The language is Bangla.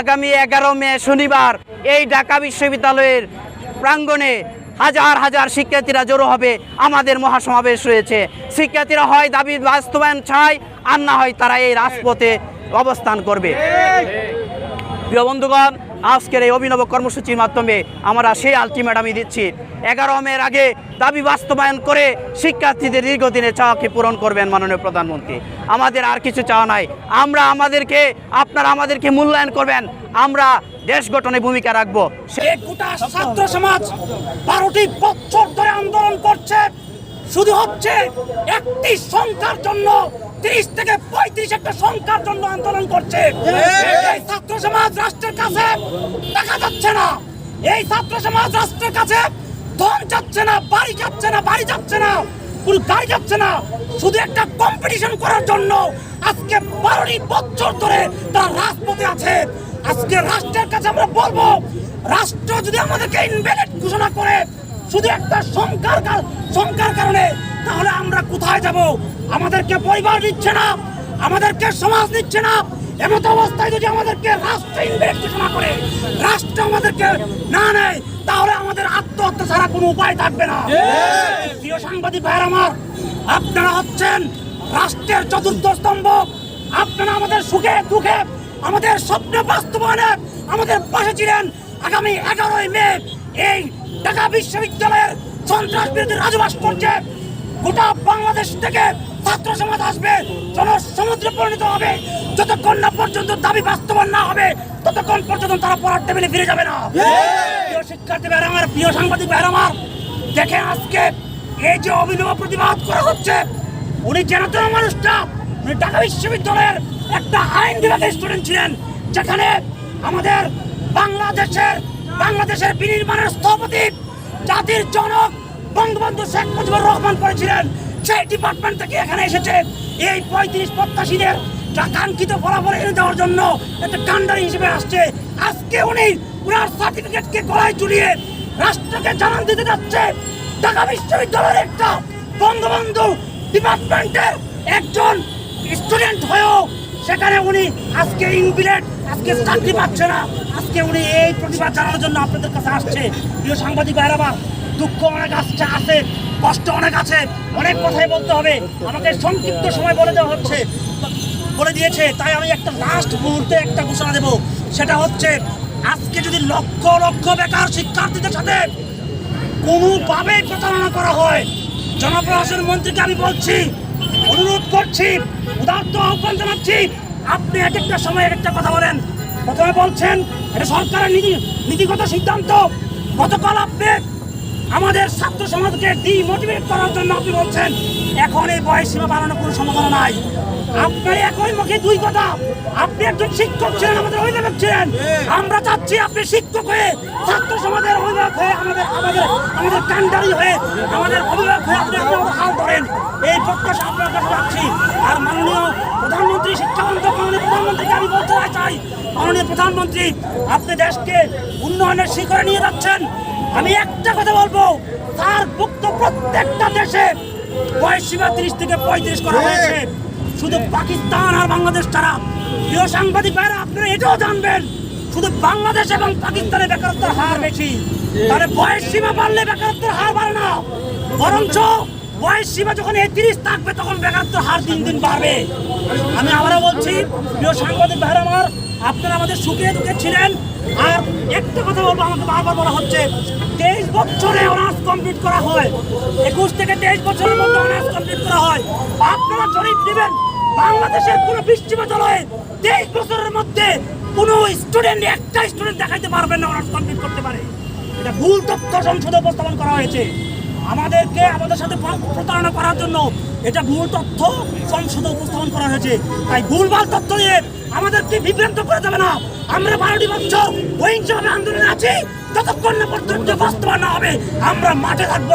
আগামী এগারো মে শনিবার এই ঢাকা বিশ্ববিদ্যালয়ের প্রাঙ্গণে হাজার হাজার শিক্ষার্থীরা জড়ো হবে। আমাদের মহাসমাবেশ রয়েছে। শিক্ষার্থীরা হয় দাবি বাস্তবায়ন চায়, আর না হয় তারা এই রাজপথে অবস্থান করবে। প্রিয় বন্ধুগণ আজকের এই অভিনব কর্মসূচির মাধ্যমে আমরা সেই আলটিমেটামই দিচ্ছি। এগারো মের আগে দাবি বাস্তবায়ন করে শিক্ষার্থীদের দীর্ঘদিনের চাওয়াকে পূরণ করবেন মাননীয় প্রধানমন্ত্রী। আমাদের আর কিছু চাওয়া নাই। আমরা আমাদেরকে, আপনারা আমাদেরকে মূল্যায়ন করবেন। আমরা দেশ গঠনে ভূমিকা রাখব। গোটা ছাত্র সমাজ বারোটি বছর ধরে আন্দোলন করছে। শুধু হচ্ছে একটি সংখ্যার জন্য, তিরিশ থেকে পঁয়ত্রিশ একটা সংখ্যার জন্য আন্দোলন করছে। সমাজ রাষ্ট্রের কাছে দেখা যাচ্ছে না। এই ছাত্র সমাজ রাষ্ট্রের কাছে ধন যাচ্ছে না, বাড়ি যাচ্ছে না, বাড়ি যাচ্ছে না পুরো গাড়ি যাচ্ছে না। শুধু একটা কম্পিটিশন করার জন্য আজকে বারোটি বছর ধরে তারা রাজপথে আছে। আজকে রাষ্ট্রের কাছে আমরা বলব, রাষ্ট্র যদি আমাদেরকে ইনভ্যালিড ঘোষণা করে, শুধু একটা সংখ্যার সংখ্যার কারণে, তাহলে আমরা কোথায় যাব? আমাদেরকে পরিবার নিচ্ছে না, আমাদেরকে সমাজ নিচ্ছে না। এমত অবস্থায় যদি আমাদেরকে রাষ্ট্র ইনভ্যালিড ঘোষণা করে রাষ্ট্র আমাদেরকে না নেয় তাহলে আমাদের আত্মহত্যা ছাড়া কোনো উপায় থাকবে না। প্রিয় সাংবাদিক ভাইয়ের আমার আপনারা হচ্ছেন রাষ্ট্রের চতুর্থ স্তম্ভ। আপনারা আমাদের সুখে দুঃখে আমাদের স্বপ্ন বাস্তবায়নে আমাদের পাশে ছিলেন আগামী এগারোই মে। এই ঢাকা বিশ্ববিদ্যালয়ের সন্ত্রাস বিরোধী রাজবাস করছে গোটা বাংলাদেশ থেকে ছাত্র সমাজ আসবে জনসমুদ্রে পরিণত হবে। যতক্ষণ না পর্যন্ত দাবি বাস্তবায়ন না হবে ততক্ষণ পর্যন্ত তারা পড়ার টেবিলে ফিরে যাবে না। প্রিয় শিক্ষার্থী ভাইয়ের আমার প্রিয় সাংবাদিক ভাইয়ের আমার দেখেন আজকে এই যে অভিনব প্রতিবাদ করা হচ্ছে উনি চেনাতন মানুষটা উনি ঢাকা বিশ্ববিদ্যালয়ের একটা আইন বিভাগের স্টুডেন্ট ছিলেন যেখানে আমাদের বাংলাদেশের বাংলাদেশের বিনির্মাণের স্থপতি জাতির জনক বঙ্গবন্ধু শেখ মুজিবুর রহমান করেছিলেন। সেই ডিপার্টমেন্ট থেকে এখানে এসেছে। এই পঁয়ত্রিশ প্রত্যাশীদের কাঙ্ক্ষিত ফলাফল এনে দেওয়ার জন্য একটা কান্ডারি হিসেবে আসছে। আজকে উনি উনার সার্টিফিকেটকে গলায় ঝুলিয়ে রাষ্ট্রকে জানান দিতে যাচ্ছে। ঢাকা বিশ্ববিদ্যালয়ের একটা বঙ্গবন্ধু ডিপার্টমেন্টের একজন স্টুডেন্ট হয়েও সেখানে উনি আজকে ইনভিলেট আজকে চাকরি পাচ্ছে না। আজকে উনি এই প্রতিবাদ জানানোর জন্য আপনাদের কাছে আসছে। প্রিয় সাংবাদিক আমার দুঃখ অনেক আসছে, আছে। কষ্ট অনেক আছে, অনেক কথাই বলতে হবে। আমাকে সংক্ষিপ্ত সময় বলে দেওয়া হচ্ছে, বলে দিয়েছে। তাই আমি একটা লাস্ট মুহূর্তে একটা ঘোষণা দেব। সেটা হচ্ছে, আজকে যদি লক্ষ লক্ষ বেকার শিক্ষার্থীদের সাথে কোনোভাবে প্রতারণা করা হয়, জনপ্রশাসন মন্ত্রীকে আমি বলছি, অনুরোধ করছি উদার্ত আহ্বান জানাচ্ছি, আপনি এক একটা সময় এক একটা কথা বলেন। প্রথমে বলছেন, এটা সরকারের নীতি নীতিগত সিদ্ধান্ত। গতকাল আপনি আমাদের ছাত্র সমাজকে ডিমোটিভেট করার জন্য আপনি বলছেন। এখন এই বয়স সীমা বাড়ানোর কোনো সম্ভাবনা নাই। আপনার একই মুখে দুই কথা। আপনি একজন শিক্ষক ছিলেন আমাদের অভিভাবক ছিলেন। আমরা চাচ্ছি আপনি শিক্ষক হয়ে ছাত্র সমাজের অভিভাবক হয়ে আমাদের আমাদের আমাদের কান্ডারি হয়ে আমাদের অভিভাবক হয়ে আপনি আমাদের হাল ধরেন। এই প্রত্যাশা আপনার কাছে রাখছি। আর মাননীয় প্রধানমন্ত্রী শিক্ষামন্ত্রী মাননীয় প্রধানমন্ত্রীকে আমি বলতে চাই মাননীয় প্রধানমন্ত্রী আপনি দেশকে উন্নয়নের শিখরে নিয়ে যাচ্ছেন। আমি একটা কথা বলব তার ভুক্ত প্রত্যেকটা দেশে বয়স সীমা তিরিশ থেকে পঁয়ত্রিশ করা হয়েছে। শুধু পাকিস্তান আর বাংলাদেশ ছাড়া। প্রিয় সাংবাদিক ভাইরা আপনারা এটাও জানবেন। শুধু বাংলাদেশ এবং পাকিস্তানে বেকারত্বের হার বেশি। তাহলে বয়স সীমা বাড়লে বেকারত্বের হার বাড়ে না। বরঞ্চ বয়স সীমা যখন এই থাকবে, তখন বেকারত্বের হার দিন দিন বাড়বে। আমি আবারও বলছি, প্রিয় সাংবাদিক ভাইরা আমার, আপনারা আমাদের সুখে দুঃখে ছিলেন। আর একটা কথা বলব, আমাকে বারবার বলা হচ্ছে, তেইশ বছরে অনার্স কমপ্লিট করা হয়। একুশ থেকে তেইশ বছরের মধ্যে অনার্স কমপ্লিট করা হয়। আপনারা জরিপ দিবেন, বাংলাদেশের কোনো বিশ্ববিদ্যালয়ে তেইশ বছরের মধ্যে কোনো স্টুডেন্ট একটা স্টুডেন্ট দেখাইতে পারবেন না অনার্স কমপ্লিট করতে পারে। এটা ভুল তথ্য সংসদে উপস্থাপন করা হয়েছে। আমাদেরকে আমাদের সাথে প্রতারণা করার জন্য এটা ভুল তথ্য সংসদে উপস্থাপন করা হয়েছে। তাই ভুলভাল তথ্য দিয়ে আমাদেরকে বিভ্রান্ত করা যাবে না। আমরা বারোটি বছর অহিংসভাবে আন্দোলনে আছি। যতক্ষণ না পর্যন্ত বাস্তবায়ন না হবে। আমরা মাঠে থাকব।